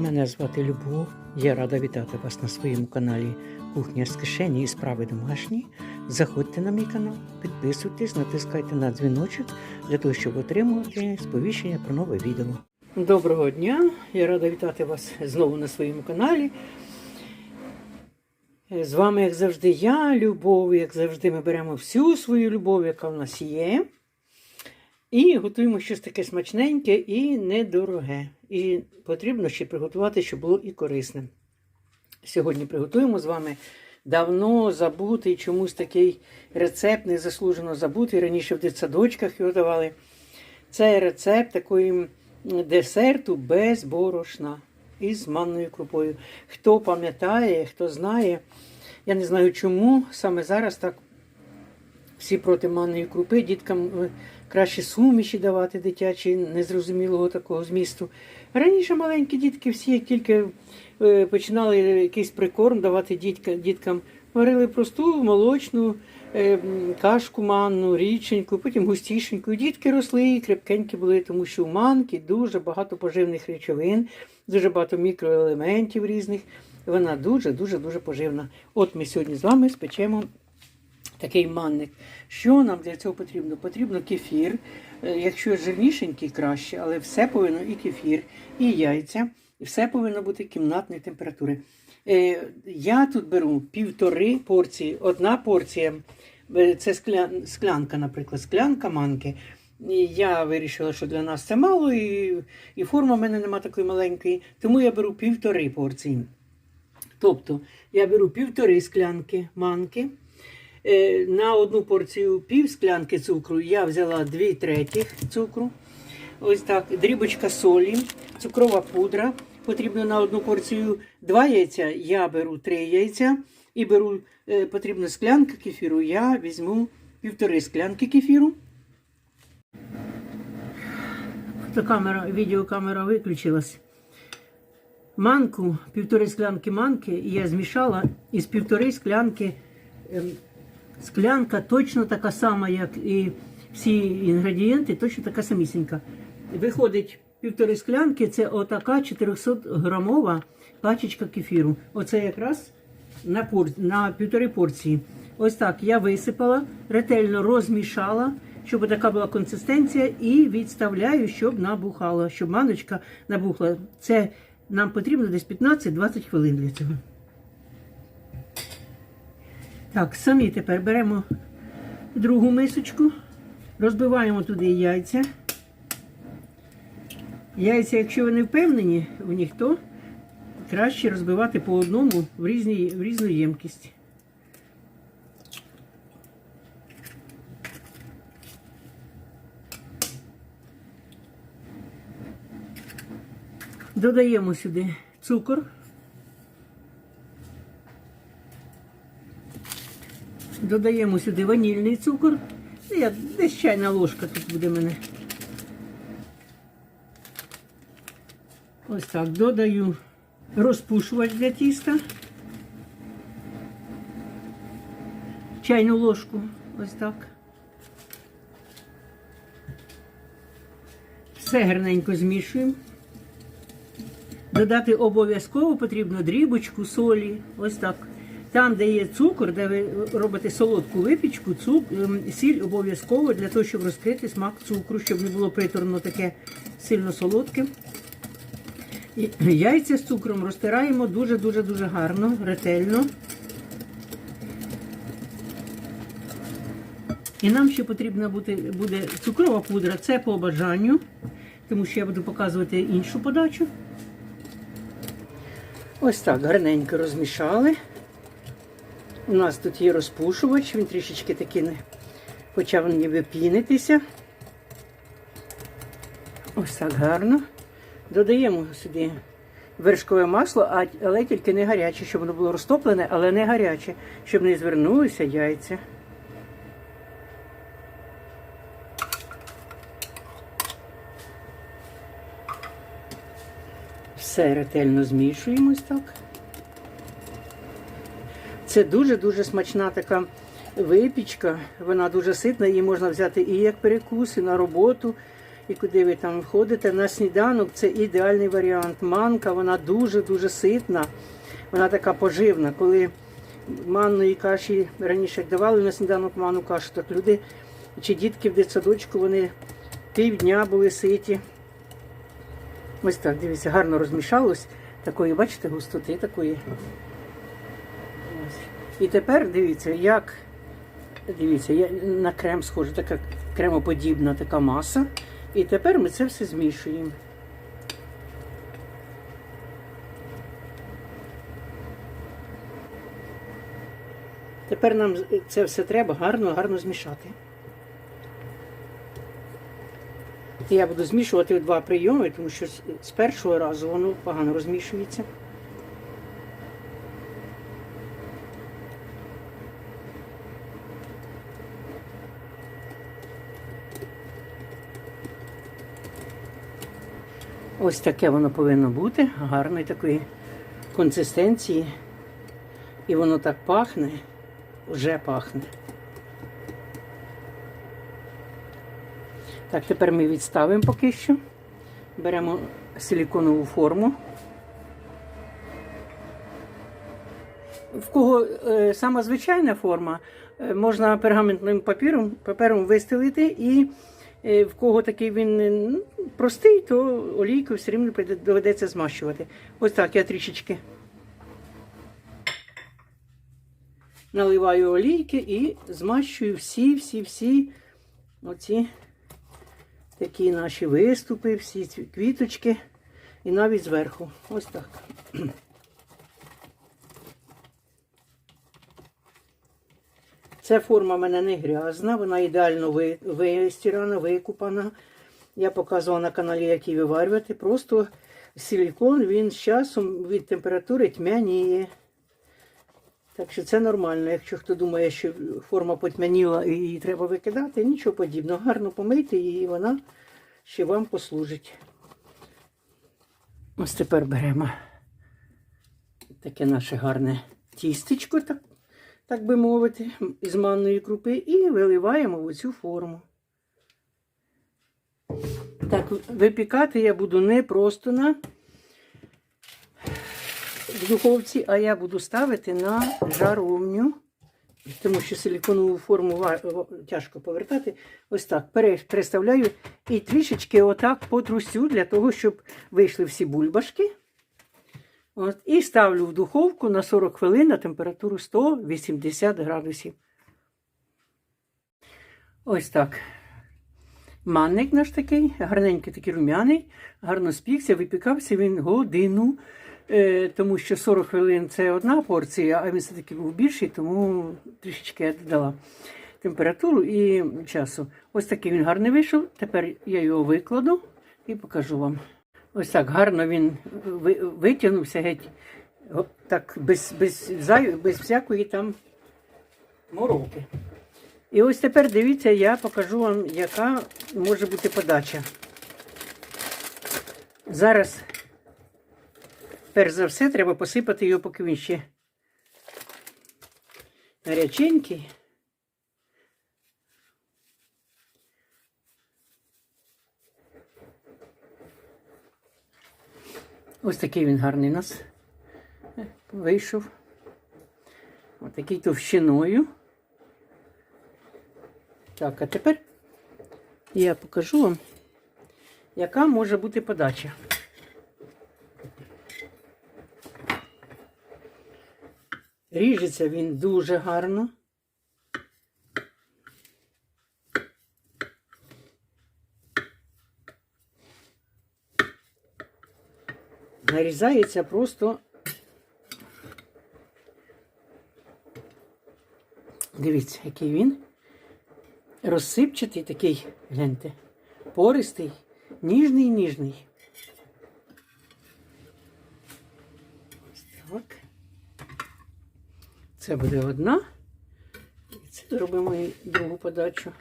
Мене звати Любов. Я рада вітати вас на своєму каналі Кухня з кишені і справи домашні. Заходьте на мій канал, підписуйтесь, натискайте на дзвіночок для того, щоб отримувати сповіщення про нове відео. Доброго дня! Я рада вітати вас знову на своєму каналі. З вами, як завжди, я, Любов, як завжди, ми беремо всю свою любов, яка в нас є. І готуємо щось таке смачненьке і недороге. І потрібно ще приготувати, щоб було і корисним. Сьогодні приготуємо з вами давно забутий чомусь такий рецепт, незаслужено забутий. Раніше в дитсадочках його давали. Це рецепт такої десерту без борошна із манною крупою. Хто пам'ятає, хто знає, я не знаю чому саме зараз так всі проти манної крупи, діткам е, краще суміші давати дитячі, незрозумілого такого змісту. Раніше маленькі дітки, всі, тільки е, починали якийсь прикорм давати дітка, діткам, варили просту молочну е, кашку манну, річеньку, потім густішеньку. Дітки росли і крепкенькі були, тому що у манки дуже багато поживних речовин, дуже багато мікроелементів різних. Вона дуже-дуже дуже поживна. От ми сьогодні з вами спечемо такий манник. Що нам для цього потрібно? Потрібно кефір. Е, Якщо жирнішенький, краще, але все повинно і кефір, і яйця, і все повинно бути кімнатної температури. Е, Я тут беру півтори порції. Одна порція е, це склянка, наприклад, склянка манки. Я вирішила, що для нас це мало, і, і форма в мене нема такої маленької, тому я беру півтори порції. Тобто я беру півтори склянки манки. Е, На одну порцію пів склянки цукру я взяла 2 третіх цукру. Ось так, дрібочка солі, цукрова пудра. Потрібно на одну порцію 2 яйця. Я беру 3 яйця і беру е, потрібна склянка кефіру. Я візьму півтори склянки кефіру. Фотокамера, відеокамера виключилась. Манку, півтори склянки манки я змішала із півтори склянки. Склянка точно така сама, як і всі інгредієнти, точно така самісінька. Виходить півтори склянки, це отака 400 грамова пачечка кефіру. Оце якраз на, пор... на півтори порції. Ось так я висипала, ретельно розмішала, щоб така була консистенція, і відставляю, щоб набухала, щоб маночка набухла. Це нам потрібно десь 15-20 хвилин для цього. Так, самі тепер беремо другу мисочку, розбиваємо туди яйця. Яйця, якщо ви не впевнені в них, то краще розбивати по одному в, різні, в різну ємкість. Додаємо сюди цукор. Додаємо сюди ванільний цукор. Ну, Я, десь чайна ложка тут буде в мене. Ось так. Додаю розпушувач для тіста. Чайну ложку. Ось так. Все гарненько змішуємо. Додати обов'язково потрібно дрібочку солі. Ось так. Там, де є цукор, де ви робите солодку випічку, цук, ем, сіль обов'язково для того, щоб розкрити смак цукру, щоб не було приторно таке сильно солодке. І яйця з цукром розтираємо дуже-дуже дуже гарно, ретельно. І нам ще потрібна буде, буде цукрова пудра, це по бажанню, тому що я буду показувати іншу подачу. Ось так гарненько розмішали. У нас тут є розпушувач, він трішечки таки не почав ніби пінитися. Ось так гарно. Додаємо сюди вершкове масло, але тільки не гаряче, щоб воно було розтоплене, але не гаряче, щоб не звернулися яйця. Все ретельно змішуємо ось так. Це дуже-дуже смачна така випічка. Вона дуже ситна, її можна взяти і як перекус, і на роботу. і куди ви там ходите. На сніданок це ідеальний варіант. Манка, вона дуже-дуже ситна, вона така поживна. Коли манної каші раніше давали на сніданок манну кашу, так люди чи дітки в дитсадочку, вони півдня були ситі. Ось так, дивіться, гарно розмішалось. Такої, бачите, густоти такої. І тепер дивіться, як дивіться, я на крем схожа, така кремоподібна така маса. І тепер ми це все змішуємо. Тепер нам це все треба гарно, гарно змішати. Я буду змішувати два прийоми, тому що з першого разу воно погано розмішується. Ось таке воно повинно бути, гарної такої консистенції. І воно так пахне, вже пахне. Так, тепер ми відставимо поки що. Беремо силіконову форму. В кого е, сама звичайна форма, е, можна пергаментним папіром, папером вистелити, і в кого такий він е, ну, простий, то олійкою все рівно доведеться змащувати. Ось так я трішечки наливаю олійки і змащую всі, всі, всі оці такі наші виступи, всі квіточки і навіть зверху. Ось так. Ця форма в мене не грязна, вона ідеально ви- вистирана, викупана. Я показувала на каналі, як її виварювати. Просто силікон він з часом від температури тьмяніє. Так що це нормально. Якщо хто думає, що форма потьмяніла і її треба викидати, нічого подібного. Гарно помийте її, і вона ще вам послужить. Ось тепер беремо таке наше гарне тістечко, так, так би мовити, із манної крупи, і виливаємо в цю форму. Так, випікати я буду не просто на в духовці, а я буду ставити на жаровню, тому що силіконову форму тяжко повертати. Ось так переставляю і трішечки отак потрусю для того, щоб вийшли всі бульбашки. От, і ставлю в духовку на 40 хвилин на температуру 180 градусів. Ось так. Манник наш такий, гарненький такий рум'яний, гарно спікся, випікався він годину, е, тому що 40 хвилин це одна порція, а він все-таки був більший, тому трішечки я додала температуру і часу. Ось такий він гарний вийшов. Тепер я його викладу і покажу вам. Ось так гарно він витягнувся геть, так без, без, без всякої там мороки. І ось тепер дивіться, я покажу вам, яка може бути подача. Зараз, перш за все, треба посипати його, поки він ще гаряченький. Ось такий він гарний у нас вийшов. Ось такий товщиною. Так, а тепер я покажу вам, яка може бути подача. Ріжеться він дуже гарно. Нарізається просто. Дивіться, який він розсипчатий такий, гляньте, пористий, ніжний, ніжний. Так. Це буде одна. І це зробимо другу подачу.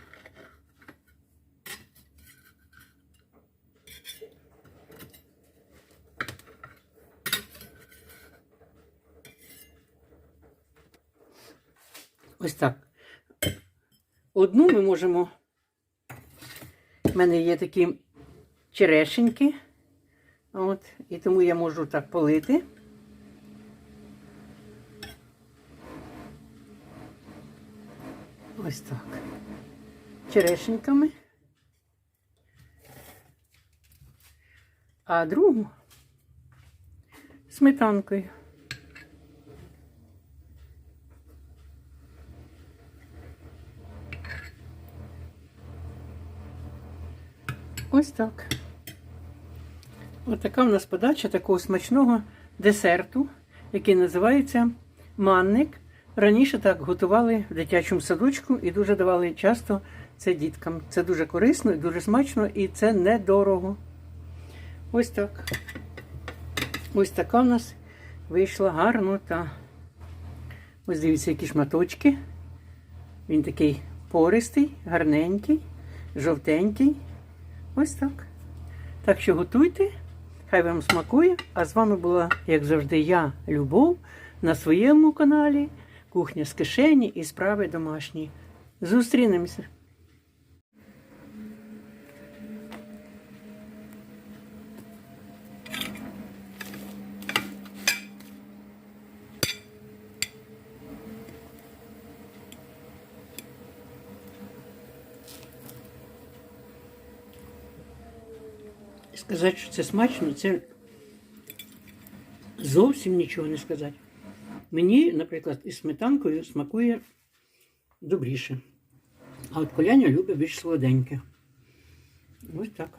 Ось так. Одну ми можемо. У мене є такі черешеньки. От, і тому я можу так полити. Ось так. Черешеньками. А другу сметанкою. Ось так. Ось така в нас подача такого смачного десерту, який називається манник. Раніше так готували в дитячому садочку і дуже давали часто це діткам. Це дуже корисно і дуже смачно, і це недорого. Ось так. Ось така в нас вийшла гарнота. Ось дивіться, які шматочки. Він такий пористий, гарненький, жовтенький. Ось так. Так що готуйте, хай вам смакує. А з вами була, як завжди, я, Любов, на своєму каналі Кухня з кишені і справи домашні. Зустрінемося. Сказати, що це смачно, це зовсім нічого не сказати. Мені, наприклад, із сметанкою смакує добріше. А от коляня любить більш солоденьке. Ось так.